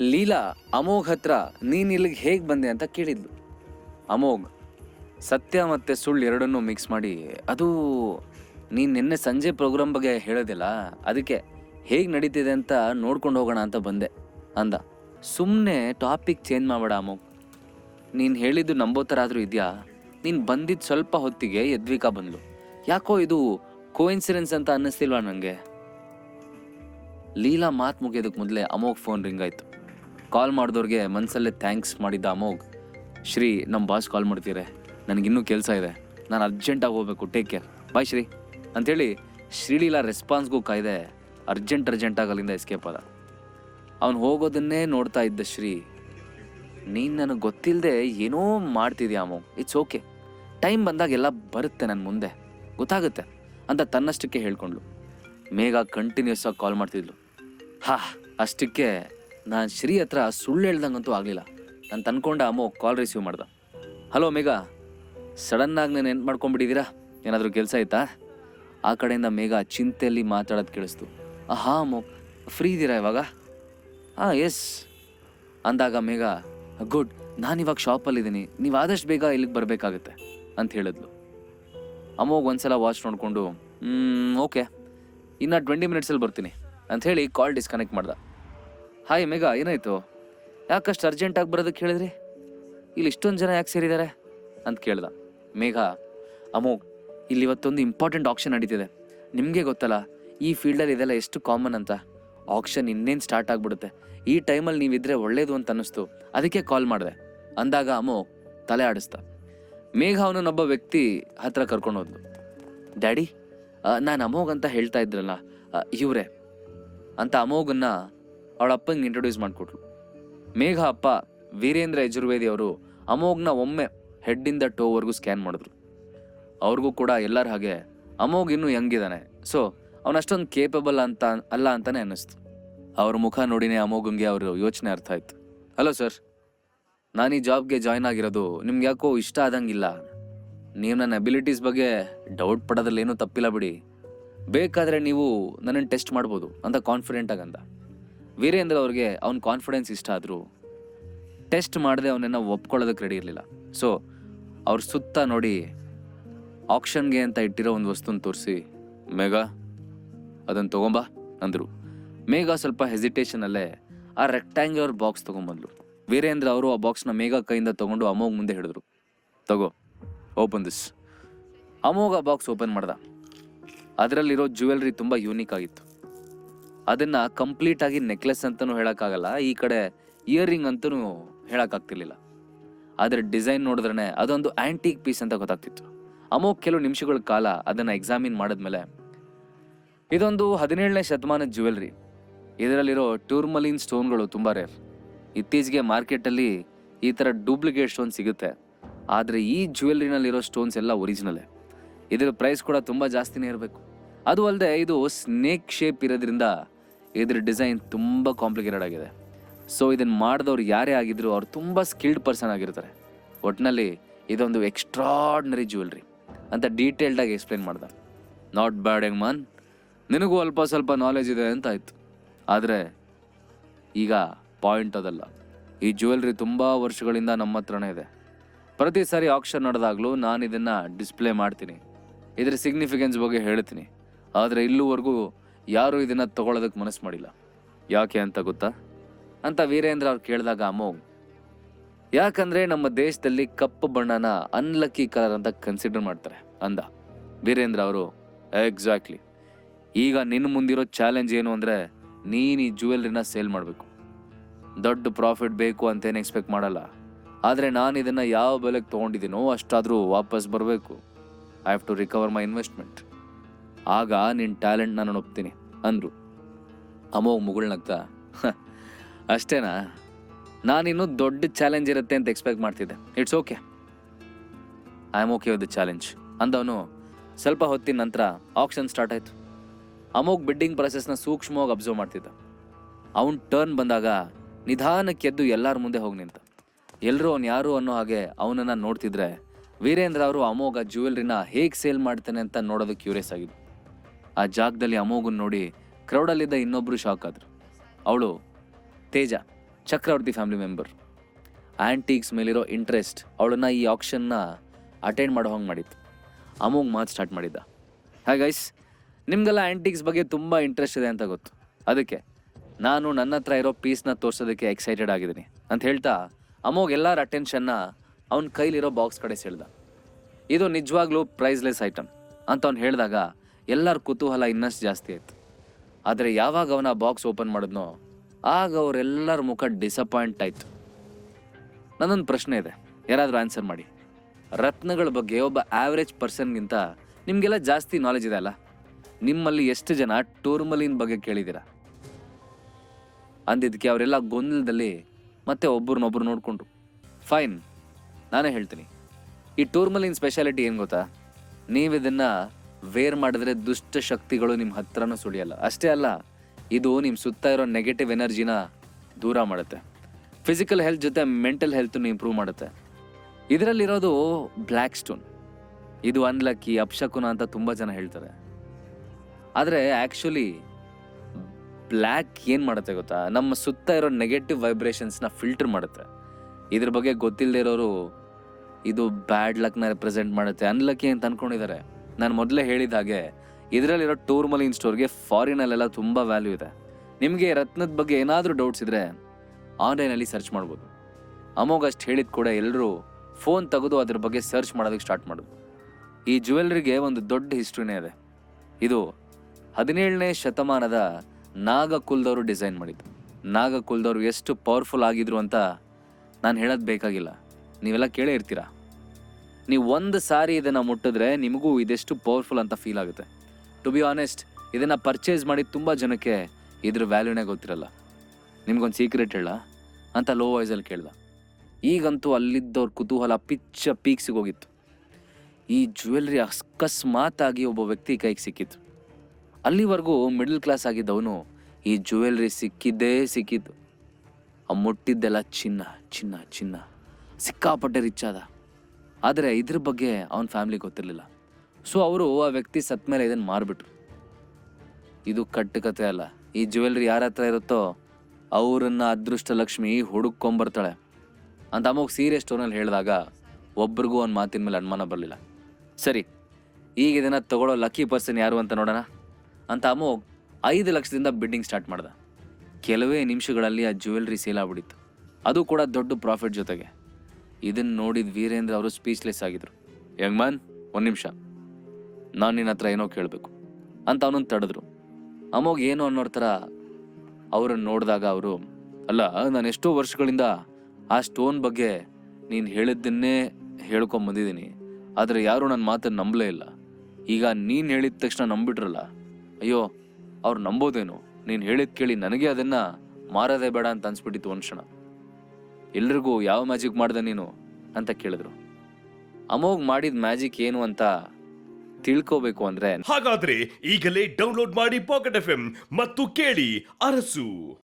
ಲೀಲಾ, ಅಮೋಘ್ ಹತ್ರ ನೀನ್ ಇಲ್ಲಿಗೆ ಹೇಗೆ ಬಂದೆ ಅಂತ ಕೇಳಿದ್ಲು. ಅಮೋಘ್, ಸತ್ಯ ಮತ್ತೆ ಸುಳ್ಳು ಎರಡನ್ನೂ ಮಿಕ್ಸ್ ಮಾಡಿ, ಅದು ನೀನು ನಿನ್ನೆ ಸಂಜೆ ಪ್ರೋಗ್ರಾಮ್ ಬಗ್ಗೆ ಹೇಳೋದಿಲ್ಲ, ಅದಕ್ಕೆ ಹೇಗೆ ನಡೀತಿದೆ ಅಂತ ನೋಡ್ಕೊಂಡು ಹೋಗೋಣ ಅಂತ ಬಂದೆ ಅಂದ. ಸುಮ್ಮನೆ ಟಾಪಿಕ್ ಚೇಂಜ್ ಮಾಡಬೇಡ ಅಮೋಘ್. ನೀನು ಹೇಳಿದ್ದು ನಂಬೋ ಥರ ಆದ್ರೂ ಇದೆಯಾ? ನೀನು ಬಂದಿದ್ದು ಸ್ವಲ್ಪ ಹೊತ್ತಿಗೆ ಯದ್ವಿಕಾ ಬಂದ್ಲು. ಯಾಕೋ ಇದು ಕೋಇನ್ಸಿಡೆನ್ಸ್ ಅಂತ ಅನ್ನಿಸ್ತಿಲ್ವಾ ನನಗೆ ಲೀಲಾ ಮಾತು ಮುಗಿಯೋದಕ್ಕೆ ಮೊದಲೇ ಅಮೋಘ್ ಫೋನ್ ರಿಂಗ್ ಆಯ್ತು. ಕಾಲ್ ಮಾಡಿದವ್ರಿಗೆ ಮನಸ್ಸಲ್ಲೇ ಥ್ಯಾಂಕ್ಸ್ ಮಾಡಿದ್ದ ಅಮೋಘ್. ಶ್ರೀ ನಮ್ಮ ಬಾಸ್ ಕಾಲ್ ಮಾಡ್ತೀರೆ. ನನಗಿನ್ನೂ ಕೆಲಸ ಇದೆ. ನಾನು ಅರ್ಜೆಂಟಾಗಿ ಹೋಗ್ಬೇಕು. Take care bye Shri. ಅಂಥೇಳಿ, ಶ್ರೀಲೀಲಾ ರೆಸ್ಪಾನ್ಸ್ಗೂ ಕಾಯ್ದೆ ಅರ್ಜೆಂಟ್ ಅರ್ಜೆಂಟಾಗಿ ಅಲ್ಲಿಂದ ಎಸ್ಕೇಪ್ ಆದ. ಅವನು ಹೋಗೋದನ್ನೇ ನೋಡ್ತಾ ಇದ್ದ ಶ್ರೀ, ನೀನು ನನಗೆ ಗೊತ್ತಿಲ್ಲದೆ ಏನೋ ಮಾಡ್ತಿದ್ಯಾ ಅಮೋ ಇಟ್ಸ್ ಓಕೆ ಟೈಮ್ ಬಂದಾಗ ಎಲ್ಲ ಬರುತ್ತೆ ನನ್ನ ಮುಂದೆ. ಗೊತ್ತಾಗುತ್ತೆ. ಅಂತ ತನ್ನಷ್ಟಕ್ಕೆ ಹೇಳ್ಕೊಂಡ್ಲು ಮೇಘ ಕಂಟಿನ್ಯೂಸ್ ಆಗಿ ಕಾಲ್ ಮಾಡ್ತಿದ್ಲು. ಹಾ, ಅಷ್ಟಕ್ಕೆ ನಾನು ಶ್ರೀ ಹತ್ರ ಸುಳ್ಳು ಹೇಳ್ದಂಗಂತೂ ಆಗಲಿಲ್ಲ. ನಾನು ತಂದ್ಕೊಂಡ ಅಮ್ಮೋ ಕಾಲ್ ರಿಸೀವ್ ಮಾಡ್ದೆ. ಹಲೋ ಮೇಘ. ಸಡನ್ನಾಗಿ ನಾನು ನೆನ್ಪು ಮಾಡ್ಕೊಂಡ್ಬಿಟ್ಟಿದ್ದೀರಾ ಏನಾದರೂ ಕೆಲಸ ಆಯ್ತಾ? ಆ ಕಡೆಯಿಂದ ಮೇಘ ಚಿಂತೆಯಲ್ಲಿ ಮಾತಾಡೋದು ಕೇಳಿಸ್ತು. ಹಾಂ ಅಮ್ಮೋ ಫ್ರೀ ಇದ್ದೀರಾ ಇವಾಗ? ಹಾಂ ಎಸ್ ಅಂದಾಗ ಮೇಘ, ಗುಡ್, ನಾನು ಇವಾಗ ಶಾಪಲ್ಲಿದ್ದೀನಿ ನೀವು ಆದಷ್ಟು ಬೇಗ ಇಲ್ಲಿಗೆ ಬರಬೇಕಾಗತ್ತೆ, ಅಂತ ಹೇಳಿದ್ಲು. ಅಮ್ಮೋಗ್ ಒಂದ್ಸಲ ವಾಚ್ ನೋಡಿಕೊಂಡು ಓಕೆ ಇನ್ನು ಟ್ವೆಂಟಿ ಮಿನಿಟ್ಸಲ್ಲಿ ಬರ್ತೀನಿ, ಅಂತ ಹೇಳಿ ಕಾಲ್ ಡಿಸ್ಕನೆಕ್ಟ್ ಮಾಡ್ದ. ಹಾಯ್ ಮೇಘ, ಏನಾಯ್ತು? ಯಾಕಷ್ಟು ಅರ್ಜೆಂಟಾಗಿ ಬರೋದಕ್ಕೆ ಹೇಳಿದ್ರಿ? ಇಲ್ಲಿ ಇಷ್ಟೊಂದು ಜನ ಯಾಕೆ ಸೇರಿದ್ದಾರೆ ಅಂತ ಕೇಳ್ದ. ಮೇಘ ಅಮೋಘ್ ಇಲ್ಲಿ ಇವತ್ತೊಂದು ಇಂಪಾರ್ಟೆಂಟ್ ಆಕ್ಷನ್ ನಡೀತಿದೆ. ನಿಮಗೆ ಗೊತ್ತಲ್ಲ, ಈ ಫೀಲ್ಡಲ್ಲಿ ಇದೆಲ್ಲ ಎಷ್ಟು ಕಾಮನ್ ಅಂತ. ಆಕ್ಷನ್ ಇನ್ನೇನು ಸ್ಟಾರ್ಟ್ ಆಗಿಬಿಡುತ್ತೆ. ಈ ಟೈಮಲ್ಲಿ ನೀವಿದ್ರೆ ಒಳ್ಳೇದು ಅಂತ ಅನ್ನಿಸ್ತು. ಅದಕ್ಕೆ ಕಾಲ್ ಮಾಡಿದೆ. ಅಂದಾಗ ಅಮೋಘ್ ತಲೆ ಆಡಿಸ್ದ. ಮೇಘ ಅವನನ್ನೊಬ್ಬ ವ್ಯಕ್ತಿ ಹತ್ರ ಕರ್ಕೊಂಡು ಹೋದ್ಲು. ಡ್ಯಾಡಿ ನಾನು ಅಮೋಘ್ ಅಂತ ಹೇಳ್ತಾ ಇದ್ರಲ್ಲ ಇವರೇ ಅಂತ ಅಮೋಘನ್ನ ಅವಳ ಅಪ್ಪಂಗೆ ಇಂಟ್ರೊಡ್ಯೂಸ್ ಮಾಡಿಕೊಟ್ಲು. ಮೇಘ ಅಪ್ಪ ವೀರೇಂದ್ರ ಯಜುರ್ವೇದಿ ಅವರು ಅಮೋಘ್ನ ಒಮ್ಮೆ ಹೆಡ್ಡಿಂದ ಟೋವರೆಗೂ ಸ್ಕ್ಯಾನ್ ಮಾಡಿದ್ರು. ಅವ್ರಿಗೂ ಕೂಡ ಎಲ್ಲರ ಹಾಗೆ ಅಮೋಘ್ ಇನ್ನೂ ಯಂಗಿದ್ದಾನೆ ಸೊ ಅವನಷ್ಟೊಂದು ಕೇಪಬಲ್ ಅಂತ, ಅಲ್ಲ ಅಂತಲೇ ಅನ್ನಿಸ್ತು. ಅವ್ರ ಮುಖ ನೋಡಿನೇ ಅಮೋಘಂಗೆ ಅವರು ಯೋಚನೆ ಅರ್ಥ ಆಯ್ತು. ಹಲೋ ಸರ್ ನಾನು ಈ ಜಾಬ್ಗೆ ಜಾಯ್ನ್ ಆಗಿರೋದು ನಿಮ್ಗೆ ಯಾಕೋ ಇಷ್ಟ ಆದಂಗಿಲ್ಲ. ನೀವು ನನ್ನ ಅಬಿಲಿಟೀಸ್ ಬಗ್ಗೆ ಡೌಟ್ ಪಡೋದ್ರಲ್ಲಿ ಏನೂ ತಪ್ಪಿಲ್ಲ ಬಿಡಿ. ಬೇಕಾದರೆ ನೀವು ನನ್ನನ್ನು ಟೆಸ್ಟ್ ಮಾಡ್ಬೋದು ಅಂತ ಕಾನ್ಫಿಡೆಂಟ್ ಆಗಂದ. ವೀರೇಂದ್ರ ಅವ್ರಿಗೆ ಅವ್ನ ಕಾನ್ಫಿಡೆನ್ಸ್ ಇಷ್ಟ ಆದರೂ ಟೆಸ್ಟ್ ಮಾಡದೆ ಅವನನ್ನು ಒಪ್ಕೊಳ್ಳೋದಕ್ಕೆ ರೆಡಿ ಇರಲಿಲ್ಲ. ಸೊ ಅವ್ರ ಸುತ್ತ ನೋಡಿ ಆಕ್ಷನ್ಗೆ ಅಂತ ಇಟ್ಟಿರೋ ಒಂದು ವಸ್ತುನ ತೋರಿಸಿ, ಮೇಘ ಅದನ್ನು ತಗೊಂಬಾ, ಅಂದರು. ಮೇಘ ಸ್ವಲ್ಪ ಹೆಸಿಟೇಷನಲ್ಲೇ ಆ ರೆಕ್ಟ್ಯಾಂಗ್ಯುಲರ್ ಬಾಕ್ಸ್ ತೊಗೊಂಬಂದ್ಲು. ವೀರೇಂದ್ರ ಅವರು ಆ ಬಾಕ್ಸ್ನ ಮೇಘ ಕೈಯಿಂದ ತಗೊಂಡು ಅಮೋಗ್ ಮುಂದೆ ಹಿಡಿದ್ರು. ತಗೋ open this Amogha box open ಮಾಡ್ದ. ಅದರಲ್ಲಿರೋ ಜ್ಯುವೆಲ್ರಿ ತುಂಬ ಯೂನಿಕ್ ಆಗಿತ್ತು. ಅದನ್ನ ಕಂಪ್ಲೀಟ್ ಆಗಿ ನೆಕ್ಲೆಸ್ ಅಂತಲೂ ಹೇಳೋಕ್ಕಾಗಲ್ಲ, ಈ ಕಡೆ ಇಯರಿಂಗ್ ಅಂತಲೂ ಹೇಳೋಕ್ಕಾಗ್ತಿರ್ಲಿಲ್ಲ. ಆದರೆ ಡಿಸೈನ್ ನೋಡಿದ್ರೆ ಅದೊಂದು ಆಂಟಿಕ್ ಪೀಸ್ ಅಂತ ಗೊತ್ತಾಗ್ತಿತ್ತು. ಅಮೋಕ್ ಕೆಲವು ನಿಮಿಷಗಳ ಕಾಲ ಅದನ್ನು ಎಕ್ಸಾಮಿನ್ ಮಾಡಿದ್ಮೇಲೆ, ಇದೊಂದು ಹದಿನೇಳನೇ ಶತಮಾನದ ಜ್ಯುವೆಲ್ರಿ ಇದರಲ್ಲಿರೋ ಟೂರ್ಮಲಿನ್ ಸ್ಟೋನ್ಗಳು ತುಂಬ ರೇರ್ ಇತ್ತೀಚೆಗೆ ಮಾರ್ಕೆಟಲ್ಲಿ ಈ ಥರ ಡೂಪ್ಲಿಕೇಟ್ ಸ್ಟೋನ್ ಸಿಗುತ್ತೆ. ಆದರೆ ಈ ಜ್ಯುವೆಲ್ರಿನಲ್ಲಿರೋ ಸ್ಟೋನ್ಸ್ ಎಲ್ಲ ಒರಿಜಿನಲೇ ಇದರ ಪ್ರೈಸ್ ಕೂಡ ತುಂಬ ಜಾಸ್ತಿನೇ ಇರಬೇಕು. ಅದು ಅಲ್ಲದೆ ಇದು ಸ್ನೇಕ್ ಶೇಪ್ ಇರೋದ್ರಿಂದ ಇದ್ರ ಡಿಸೈನ್ ತುಂಬ ಕಾಂಪ್ಲಿಕೇಟೆಡ್ ಆಗಿದೆ. ಸೊ ಇದನ್ನು ಮಾಡಿದವ್ರು ಯಾರೇ ಆಗಿದ್ರು ಅವ್ರು ತುಂಬ ಸ್ಕಿಲ್ಡ್ ಪರ್ಸನ್ ಆಗಿರ್ತಾರೆ. ಒಟ್ಟಿನಲ್ಲಿ ಇದೊಂದು ಎಕ್ಸ್ಟ್ರಾಡ್ನರಿ ಜ್ಯುವೆಲ್ರಿ ಅಂತ ಡೀಟೇಲ್ಡಾಗಿ ಎಕ್ಸ್ಪ್ಲೇನ್ ಮಾಡ್ದ. ನಾಟ್ ಬ್ಯಾಡ್ ಹೆಂಗ್ ಮನ್ ನಿನಗೂ ಅಲ್ಪ ಸ್ವಲ್ಪ ನಾಲೆಜ್ ಇದೆ ಅಂತ ಆಯ್ತು. ಆದರೆ ಈಗ ಪಾಯಿಂಟ್ ಅದಲ್ಲ. ಈ ಜ್ಯುವೆಲ್ರಿ ತುಂಬ ವರ್ಷಗಳಿಂದ ನಮ್ಮ ಹತ್ರನೇ ಇದೆ. ಪ್ರತಿ ಸಾರಿ ಆಕ್ಷನ್ ನಡೆದಾಗಲೂ ನಾನು ಇದನ್ನು ಡಿಸ್ಪ್ಲೇ ಮಾಡ್ತೀನಿ. ಇದರ ಸಿಗ್ನಿಫಿಕೆನ್ಸ್ ಬಗ್ಗೆ ಹೇಳ್ತೀನಿ. ಆದರೆ ಇಲ್ಲೂವರೆಗೂ ಯಾರೂ ಇದನ್ನು ತಗೊಳ್ಳೋದಕ್ಕೆ ಮನಸ್ಸು ಮಾಡಿಲ್ಲ. ಯಾಕೆ ಅಂತ ಗೊತ್ತಾ? ಅಂತ ವೀರೇಂದ್ರ ಅವ್ರು ಕೇಳಿದಾಗ ಅಮೋಘ್ ಯಾಕಂದ್ರೆ ನಮ್ಮ ದೇಶದಲ್ಲಿ ಕಪ್ಪು ಬಣ್ಣನ ಅನ್ಲಕ್ಕಿ ಕಲರ್ ಅಂತ ಕನ್ಸಿಡರ್ ಮಾಡ್ತಾರೆ, ಅಂದ. ವೀರೇಂದ್ರ ಅವರು ಎಕ್ಸಾಕ್ಟ್ಲಿ ಈಗ ನಿನ್ನ ಮುಂದಿರೋ ಚಾಲೆಂಜ್ ಏನು ಅಂದರೆ ನೀನು ಈ ಜ್ಯುವೆಲ್ರಿನ ಸೇಲ್ ಮಾಡಬೇಕು. ದೊಡ್ಡ ಪ್ರಾಫಿಟ್ ಬೇಕು ಅಂತೇನು ಎಕ್ಸ್ಪೆಕ್ಟ್ ಮಾಡಲ್ಲ. ಆದರೆ ನಾನು ಇದನ್ನು ಯಾವ ಬೆಲೆಗೆ ತೊಗೊಂಡಿದ್ದೀನೋ ಅಷ್ಟಾದರೂ ವಾಪಸ್ ಬರಬೇಕು. I have to recover my investment ಆಗ ನಿನ್ನ ಟ್ಯಾಲೆಂಟ್ ನಾನು ಒಪ್ತೀನಿ. ಅಂದರು. ಅಮೋಗ್ ಮುಗುಳ್ನಗ್ತಾ "ಹ, ಅಷ್ಟೇನಾ? ನಾನಿನ್ನೂ ದೊಡ್ಡ ಚಾಲೆಂಜ್ ಇರುತ್ತೆ ಅಂತ ಎಕ್ಸ್ಪೆಕ್ಟ್ ಮಾಡ್ತಿದ್ದೆ. It's okay I am okay with the challenge ಅಂದವನು ಸ್ವಲ್ಪ ಹೊತ್ತಿನ ನಂತರ ಆಕ್ಷನ್ ಸ್ಟಾರ್ಟ್ ಆಯಿತು. ಅಮೋಗ್ ಬಿಡ್ಡಿಂಗ್ ಪ್ರಾಸೆಸ್ನ ಸೂಕ್ಷ್ಮವಾಗಿ ಅಬ್ಸರ್ವ್ ಮಾಡ್ತಿದ್ದ. ಅವನ್ ಟರ್ನ್ ಬಂದಾಗ ನಿಧಾನಕ್ಕೆ ಎದ್ದು ಎಲ್ಲರ ಮುಂದೆ ಹೋಗಿ ನಿಂತ. ಎಲ್ಲರೂ ಅವ್ನು ಯಾರು ಅನ್ನೋ ಹಾಗೆ ಅವನನ್ನು ನೋಡ್ತಿದ್ರೆ ವೀರೇಂದ್ರ ಅವರು ಅಮೋಘ ಜ್ಯುವೆಲ್ರಿನ ಹೇಗೆ ಸೇಲ್ ಮಾಡ್ತಾನೆ ಅಂತ ನೋಡೋದಕ್ಕೆ ಕ್ಯೂರಿಯಸ್ ಆಗಿದ್ದು ಆ ಜಾಗದಲ್ಲಿ ಅಮೋಘನ್ ನೋಡಿ ಕ್ರೌಡಲ್ಲಿದ್ದ ಇನ್ನೊಬ್ಬರು ಶಾಕ್ ಆದರು. ಅವಳು ತೇಜ, ಚಕ್ರವರ್ತಿ ಫ್ಯಾಮಿಲಿ ಮೆಂಬರ್ ಆ್ಯಂಟೀಕ್ಸ್ ಮೇಲಿರೋ ಇಂಟ್ರೆಸ್ಟ್ ಅವಳನ್ನು ಈ ಆಕ್ಷನ್ನ ಅಟೆಂಡ್ ಮಾಡೋ ಹಂಗೆ ಮಾಡಿತ್ತು. ಅಮೋಘ್ ಮಾತು ಸ್ಟಾರ್ಟ್ ಮಾಡಿದ್ದ. ಹಾಯ್ ಗೈಸ್ ನಿಮಗೆಲ್ಲ ಆ್ಯಂಟೀಕ್ಸ್ ಬಗ್ಗೆ ತುಂಬ ಇಂಟ್ರೆಸ್ಟ್ ಇದೆ ಅಂತ ಗೊತ್ತು. ಅದಕ್ಕೆ ನಾನು ನನ್ನ ಹತ್ರ ಇರೋ ಪೀಸ್ನ ತೋರಿಸೋದಕ್ಕೆ ಎಕ್ಸೈಟೆಡ್ ಆಗಿದ್ದೀನಿ ಅಂತ ಹೇಳ್ತಾ ಅಮೋಘ್ ಎಲ್ಲರ ಅಟೆನ್ಷನ್ನ ಅವನ ಕೈಲಿರೋ ಬಾಕ್ಸ್ ಕಡೆ ಸೆಳ್ದ. ಇದು ನಿಜವಾಗ್ಲೂ ಪ್ರೈಸ್ಲೆಸ್ ಐಟಮ್ ಅಂತ ಅವ್ನು ಹೇಳಿದಾಗ ಎಲ್ಲರ ಕುತೂಹಲ ಇನ್ನಷ್ಟು ಜಾಸ್ತಿ ಆಯಿತು. ಆದರೆ ಯಾವಾಗ ಅವನ ಬಾಕ್ಸ್ ಓಪನ್ ಮಾಡಿದ್ನೋ, ಆಗ ಅವರೆಲ್ಲರ ಮುಖ ಡಿಸಪಾಯಿಂಟ್ ಆಯಿತು. ನನ್ನೊಂದು ಪ್ರಶ್ನೆ ಇದೆ, ಯಾರಾದರೂ ಆನ್ಸರ್ ಮಾಡಿ. ರತ್ನಗಳ ಬಗ್ಗೆ ಒಬ್ಬ ಆ್ಯಾವ್ರೇಜ್ ಪರ್ಸನ್ಗಿಂತ ನಿಮಗೆಲ್ಲ ಜಾಸ್ತಿ ನಾಲೆಜ್ ಇದೆ ಅಲ್ಲ? ನಿಮ್ಮಲ್ಲಿ ಎಷ್ಟು ಜನ ಟೂರ್ಮಲಿನ್ ಬಗ್ಗೆ ಕೇಳಿದ್ದೀರಾ? ಅಂದಿದ್ದಕ್ಕೆ ಅವರೆಲ್ಲ ಗೊಂದಲದಲ್ಲಿ ಮತ್ತೆ ಒಬ್ರನ್ನೊಬ್ರು ನೋಡಿಕೊಂಡ್ರು. ಫೈನ್ ನಾನೇ ಹೇಳ್ತೀನಿ. ಈ ಟೂರ್ಮಲಿನ್ ಸ್ಪೆಷಾಲಿಟಿ ಏನು ಗೊತ್ತಾ? ನೀವು ಇದನ್ನ ವೇರ್ ಮಾಡಿದ್ರೆ ದುಷ್ಟ ಶಕ್ತಿಗಳು ನಿಮ್ಮ ಹತ್ರನೂ ಸುಳಿಯಲ್ಲ. ಅಷ್ಟೇ ಅಲ್ಲ, ಇದು ನಿಮ್ಮ ಸುತ್ತ ಇರೋ ನೆಗೆಟಿವ್ ಎನರ್ಜಿನ ದೂರ ಮಾಡುತ್ತೆ. ಫಿಸಿಕಲ್ ಹೆಲ್ತ್ ಜೊತೆ ಮೆಂಟಲ್ ಹೆಲ್ತನ್ನು ಇಂಪ್ರೂವ್ ಮಾಡುತ್ತೆ. ಇದರಲ್ಲಿರೋದು ಬ್ಲ್ಯಾಕ್ ಸ್ಟೋನ್ ಇದು ಅನ್ಲಕ್ಕಿ, ಅಪ್ಶಕುನ ಅಂತ ತುಂಬ ಜನ ಹೇಳ್ತಾರೆ. ಆದರೆ ಆ್ಯಕ್ಚುಲಿ ಬ್ಲ್ಯಾಕ್ ಏನು ಮಾಡುತ್ತೆ ಗೊತ್ತಾ? ನಮ್ಮ ಸುತ್ತ ಇರೋ ನೆಗೆಟಿವ್ ವೈಬ್ರೇಷನ್ಸ್ನ ಫಿಲ್ಟರ್ ಮಾಡುತ್ತೆ. ಇದ್ರ ಬಗ್ಗೆ ಗೊತ್ತಿಲ್ಲದೆ ಇರೋರು ಇದು ಬ್ಯಾಡ್ ಲಕ್ನ ರೆಪ್ರೆಸೆಂಟ್ ಮಾಡುತ್ತೆ. ಅನ್ಲಕ್ಕಿ ಅಂತ ಅನ್ಕೊಂಡಿದ್ದಾರೆ. ನಾನು ಮೊದಲೇ ಹೇಳಿದ ಹಾಗೆ ಇದರಲ್ಲಿರೋ ಟೂರ್ಮಲಿನ್ ಸ್ಟೋರ್ಗೆ ಫಾರಿನಲ್ಲೆಲ್ಲ ತುಂಬ ವ್ಯಾಲ್ಯೂ ಇದೆ. ನಿಮಗೆ ರತ್ನದ ಬಗ್ಗೆ ಏನಾದರೂ ಡೌಟ್ಸ್ ಇದ್ದರೆ ಆನ್ಲೈನಲ್ಲಿ ಸರ್ಚ್ ಮಾಡ್ಬೋದು. ಅಮೋಘ್ ಅಷ್ಟು ಹೇಳಿದ ಕೂಡ ಎಲ್ಲರೂ ಫೋನ್ ತೆಗೆದು ಅದ್ರ ಬಗ್ಗೆ ಸರ್ಚ್ ಮಾಡೋದಕ್ಕೆ ಸ್ಟಾರ್ಟ್ ಮಾಡೋದು. ಈ ಜ್ಯುವೆಲ್ರಿಗೆ ಒಂದು ದೊಡ್ಡ ಹಿಸ್ಟ್ರಿನೇ ಇದೆ. ಇದು ಹದಿನೇಳನೇ ಶತಮಾನದ ನಾಗ ಕುಲದವರು ಡಿಸೈನ್ ಮಾಡಿದ್ದು. ನಾಗ ಕುಲದವರು ಎಷ್ಟು ಪವರ್ಫುಲ್ ಆಗಿದ್ರು ಅಂತ ನಾನು ಹೇಳೋದು ಬೇಕಾಗಿಲ್ಲ. ನೀವೆಲ್ಲ ಕೇಳೇ ಇರ್ತೀರಾ? ನೀವು ಒಂದು ಸಾರಿ ಇದನ್ನು ಮುಟ್ಟಿದ್ರೆ ನಿಮಗೂ ಇದೆಷ್ಟು ಪವರ್ಫುಲ್ ಅಂತ ಫೀಲ್ ಆಗುತ್ತೆ. ಟು ಬಿ ಆನೆಸ್ಟ್ ಇದನ್ನು ಪರ್ಚೇಸ್ ಮಾಡಿ ತುಂಬ ಜನಕ್ಕೆ ಇದ್ರ ವ್ಯಾಲ್ಯೂನೇ ಗೊತ್ತಿರಲ್ಲ. ನಿಮ್ಗೊಂದು ಸೀಕ್ರೆಟ್ ಹೇಳ, ಅಂತ ಲೋ ವಾಯ್ಸಲ್ಲಿ ಕೇಳ್ದ. ಈಗಂತೂ ಅಲ್ಲಿದ್ದವ್ರ ಕುತೂಹಲ ಪಿಚ್ಚ ಪೀಕ್ಸಿಗೆ ಹೋಗಿತ್ತು. ಈ ಜ್ಯುವೆಲ್ರಿ ಅಕಸ್ಮಾತಾಗಿ ಒಬ್ಬ ವ್ಯಕ್ತಿ ಕೈಗೆ ಸಿಕ್ಕಿತ್ತು. ಅಲ್ಲಿವರೆಗೂ ಮಿಡಲ್ ಕ್ಲಾಸ್ ಆಗಿದ್ದವನು ಈ ಜ್ಯುವೆಲ್ರಿ ಸಿಕ್ಕಿದ್ದೇ ಸಿಕ್ಕಿದ್ದು. ಆ ಮುಟ್ಟಿದ್ದೆಲ್ಲ ಚಿನ್ನ ಚಿನ್ನ ಚಿನ್ನ. ಸಿಕ್ಕಾಪಟ್ಟೆ ರಿಚ್ ಆದ. ಆದರೆ ಇದ್ರ ಬಗ್ಗೆ ಅವನ ಫ್ಯಾಮಿಲಿ ಗೊತ್ತಿರಲಿಲ್ಲ. ಸೊ ಅವರು ಆ ವ್ಯಕ್ತಿ ಸತ್ ಮೇಲೆ ಇದನ್ನು ಮಾರ್ಬಿಟ್ರು. ಇದು ಕಟ್ಟು ಕತೆ ಅಲ್ಲ. ಈ ಜ್ಯುವೆಲ್ರಿ ಯಾರ ಹತ್ರ ಇರುತ್ತೋ ಅವರನ್ನ ಅದೃಷ್ಟ ಲಕ್ಷ್ಮಿ ಹುಡುಕೊಂಬರ್ತಾಳೆ ಅಂತ ಅಮ್ಮಗ್ ಸೀರಿಯಸ್ ಟೋನಲ್ಲಿ ಹೇಳಿದಾಗ ಒಬ್ರಿಗೂ ಒಂದು ಮಾತಿನ ಮೇಲೆ ಅನುಮಾನ ಬರಲಿಲ್ಲ. ಸರಿ, ಈಗ ಇದನ್ನ ತಗೊಳ್ಳೋ ಲಕ್ಕಿ ಪರ್ಸನ್ ಯಾರು ಅಂತ ನೋಡೋಣ. ಅಂತ ಅಮೋಗ್ ಐದು ಲಕ್ಷದಿಂದ ಬಿಡ್ಡಿಂಗ್ ಸ್ಟಾರ್ಟ್ ಮಾಡ್ದೆ. ಕೆಲವೇ ನಿಮಿಷಗಳಲ್ಲಿ ಆ ಜ್ಯುವೆಲ್ರಿ ಸೇಲ್ ಆಗ್ಬಿಡಿತ್ತು ಅದು ಕೂಡ ದೊಡ್ಡ ಪ್ರಾಫಿಟ್ ಜೊತೆಗೆ. ಇದನ್ನ ನೋಡಿದ ವೀರೇಂದ್ರ ಅವರು ಸ್ಪೀಚ್ಲೆಸ್ ಆಗಿದ್ರು. ಯಂಗ್ ಮ್ಯಾನ್, ಒಂದು ನಿಮಿಷ. ನಾನು ನಿನ್ನ ಹತ್ರ ಏನೋ ಕೇಳಬೇಕು. ಅಂತ ಅವನನ್ನು ತಡೆದ್ರು. ಅಮೋಗ್ ಏನು ಅನ್ನೋ ಥರ ಅವರನ್ನು ನೋಡಿದಾಗ ಅವರು, ಅಲ್ಲ, ನಾನು ಎಷ್ಟೋ ವರ್ಷಗಳಿಂದ ಆ ಸ್ಟೋನ್ ಬಗ್ಗೆ ನೀನು ಹೇಳಿದ್ದನ್ನೇ ಹೇಳ್ಕೊಂಬಂದಿದ್ದೀನಿ ಆದರೆ ಯಾರೂ ನನ್ನ ಮಾತನ್ನು ನಂಬಲೇ ಇಲ್ಲ. ಈಗ ನೀನು ಹೇಳಿದ ತಕ್ಷಣ ನಂಬಿಟ್ರಲ್ಲ ಅಯ್ಯೋ, ಅವ್ರು ನಂಬೋದೇನು? ನೀನು ಹೇಳಿದ ಕೇಳಿ ನನಗೆ ಅದನ್ನ ಮಾರೋದೇ ಬೇಡ ಅಂತ ಅನ್ಸ್ಬಿಟ್ಟಿತ್ತು ಒಂದು ಕ್ಷಣ. ಎಲ್ರಿಗೂ ಯಾವ ಮ್ಯಾಜಿಕ್ ಮಾಡ್ದೆ ನೀನು? ಅಂತ ಕೇಳಿದ್ರು. ಅಮೋಗ್ ಮಾಡಿದ ಮ್ಯಾಜಿಕ್ ಏನು ಅಂತ ತಿಳ್ಕೋಬೇಕು ಅಂದ್ರೆ ಹಾಗಾದ್ರೆ ಈಗಲೇ ಡೌನ್ಲೋಡ್ ಮಾಡಿ ಪಾಕೆಟ್ ಎಫ್ ಮತ್ತು ಕೇಳಿ ಅರಸು.